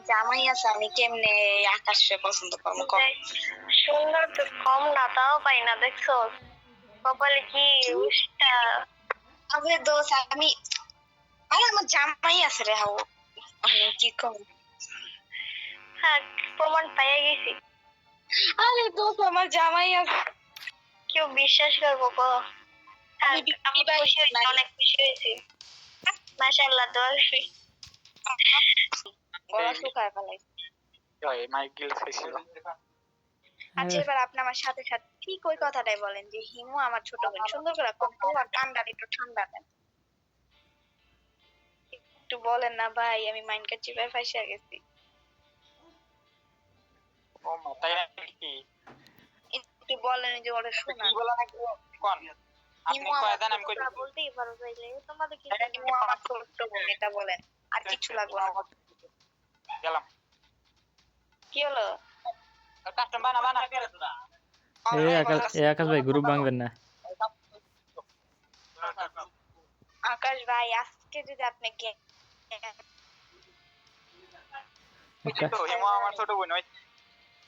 আমার জামাই আছে আমি কেমনে আকাশে পছন্দ করব? দেখ, সুন্দর তো কম না তাও পাই না দেখছ? কপালে কি উষ্টা আরে দোস্ত আমি আরে আমার জামাই আছে রে হাও কি কম? হ্যাঁ প্রমাণ পাইয়া গেছি। আরে দোস্ত আমার জামাই আছে। কেউ বিশ্বাস করব হ্যাঁ, আমি খুশি হয়েছি, অনেক খুশি হয়েছি। মাশাআল্লাহ করি। গলা শুকায় ফেলাই। ওই মাইক গিল ছিল আচ্ছা এবার আপনি আমার সাথে সাথে ঠিক ওই কথাটাই বলেন যে হিমু আমার ছোট বোন সুন্দর করে আর কান্ডার একটু ঠান্ডা দেন একটু বলেন না ভাই আমি মাইন্ডকে ফাইসা গেছি। ও মাথায় কি একটু বলেন যে ওরা শোনা কি কোন? আপনি হিমু কয় আমার আমি কই বলতেই পারো চাইলে তোমাদের কি আমার ছোট বোন এটা বলেন। আর কিছু লাগবে না। গেলাম কি হলো কাস্টম বানা বানা এ আকাশ এ আকাশ ভাই গ্রুপ ভাঙবেন না আকাশ ভাই আজকে যদি আপনি গে- তো হিমো আমার ছোট বোন ওই